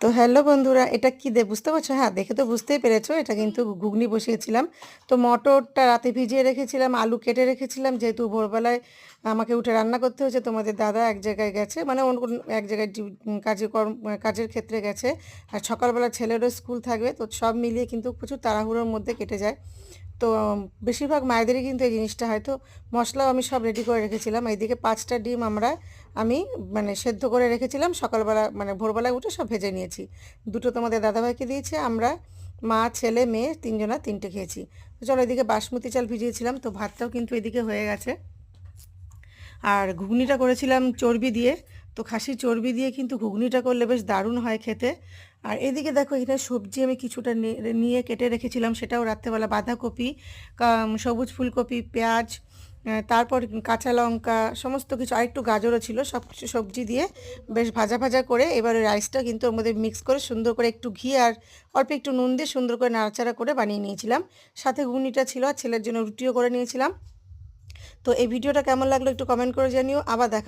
তো হ্যালো বন্ধুরা এটা কি দে বুঝতে পারছ? হ্যাঁ দেখে তো বুঝতেই পেরেছ এটা কিন্তু ঘুগনি বসিয়েছিলাম। তো মটরটা রাতে ভিজিয়ে রেখেছিলাম আলু কেটে রেখেছিলাম যেহেতু ভোরবেলায় আমাকে উঠে রান্না করতে হয়েছে তোমাদের দাদা এক জায়গায় গেছে মানে অন্য এক জায়গায় উম, কাজের ক্ষেত্রে গেছে। আর সকালবেলা ছেলেরও স্কুল থাকবে তো সব মিলিয়ে কিন্তু প্রচুর তাড়াহুড়োর মধ্যে কেটে যায়। তো বেশিরভাগ মায়েদেরই কিন্তু এই জিনিসটা হয়তো মশলাও আমি সব রেডি করে রেখেছিলাম। এইদিকে পাঁচটা ডিম আমরা আমি মানে সেদ্ধ করে রেখেছিলাম সকালবেলা মানে ভোরবেলায় উঠে সব ভেজে নিয়েছি। দুটো তোমাদের দাদাভাইকে দিয়েছি, আমরা মা, ছেলে, মেয়ে তিনজনা তিনটে খেয়েছি। তো চলো এদিকে বাসমতি চাল ভিজিয়েছিলাম, তো ভাতটাও কিন্তু এদিকে হয়ে গেছে। আর ঘুগনিটা করেছিলাম চর্বি দিয়ে, তো খাসির চর্বি দিয়ে কিন্তু ঘুগনিটা করলে বেশ দারুণ হয় খেতে। আর এদিকে দেখো এখানে সবজি আমি কিছুটা নিয়ে কেটে রেখেছিলাম, সেটাও রাত্রেবেলা বাঁধাকপি সবুজ ফুলকপি, পেঁয়াজ তারপর কাঁচা লঙ্কা, সমস্ত কিছু আর একটু গাজরও ছিল, সব কিছু সবজি দিয়ে বেশ ভাজা ভাজা করে এবার ওই রাইসটা কিন্তু ওর মধ্যে মিক্স করে সুন্দর করে একটু ঘি আর অল্প একটু নুন দিয়ে সুন্দর করে নাড়াচাড়া করে বানিয়ে নিয়েছিলাম। সাথে ঘুগনিটা ছিল আর ছেলের জন্য রুটিও করে নিয়েছিলাম। তো এই ভিডিওটা কেমন লাগল একটু কমেন্ট করে জানিও। আবার দেখা